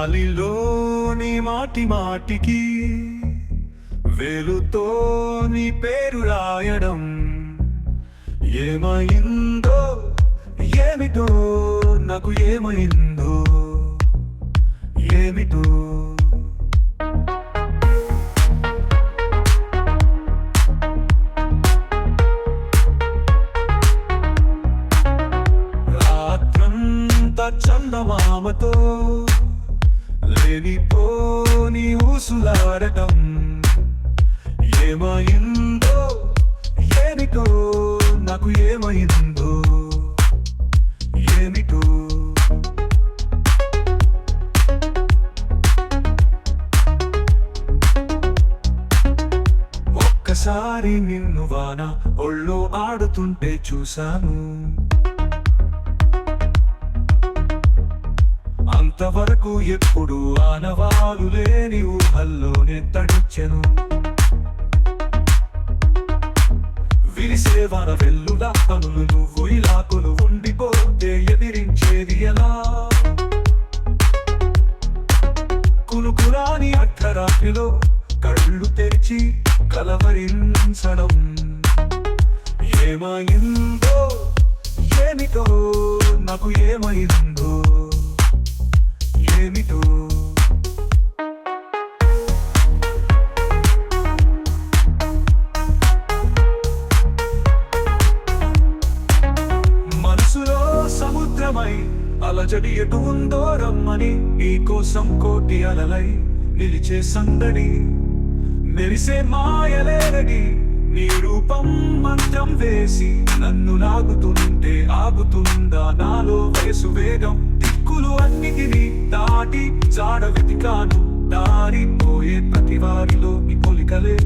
గాలిలోని మాటి మాటికి వేలుతో నీ పేరు రాయడం ఏమైందో ఏమిటో నాకు ఏమైందో ఏమిటో. రాత్రంతా చందమామతో లేనిపోని ఊసులాడటం ఏమైందో ఏమిటో నాకు ఏమైందో ఏమిటో. ఒక్కసారి నిన్ను వాన ఒళ్ళు ఆడుతుంటే చూశాను. వరకు ఎప్పుడు ఆనవాలు లేని ఊహల్లోనే తడిచెను విరిసేవన వెల్లుల పనులు నువ్వు ఇలా కొలు ఉండిపోతే ఎదిరించేది ఎలా? కునుకురాని అర్ధరాత్రిలో కళ్ళు తెరిచి కలవరించడం. ఏమైందో ఏమిటో నాకు ఏమైందో అలజడి ఎటు ఉందో రమ్మని ఈ కోసం కోటి అలలై నిలిచే సందడి. మెరిసే మాయలేరడి నీ రూపం మంత్రం వేసి నన్ను లాగుతుంటే ఆగుతుందా నాలో వయసు వేగం. దిక్కులు అన్నిటినీ దాటి జాడ వెతికాను దారిపోయే ప్రతి వారిలో నీ కొలికలే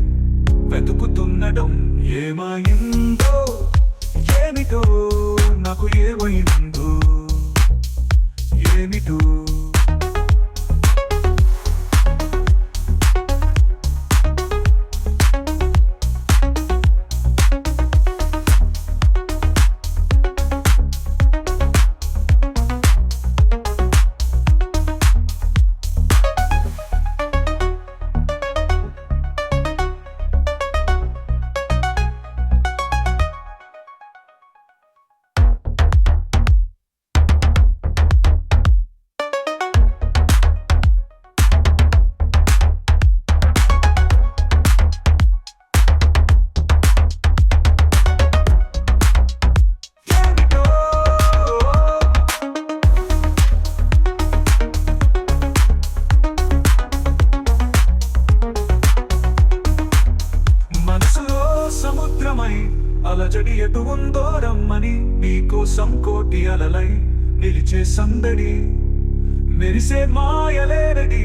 వెతుకుతున్నడం ఏమైందో ఏమిటో నాకు ఏమైందో ఏమిటో ఏమిటో సముద్రమై అలజడి ఎటు ఉందో రమ్మని నీకోసం కోటి అలలై నిలిచే సందడి. మెరిసే మాయలేరడి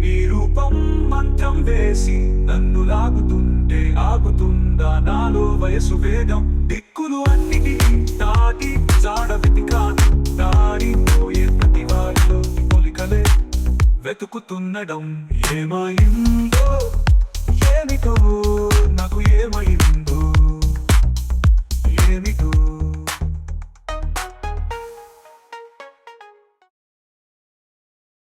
నీ రూపం మంత్రం వేసి నన్ను లాగుతుంటే ఆగుతుందా నాలో వయసు వేగం దిక్కులు అన్నిటి తాటి జాడ కాదు దారిపోయే ప్రతి వారిలో పొలికలే వెతుకుతున్నడం ఏమైందో ఏమిటో నాకు ఏమైందో.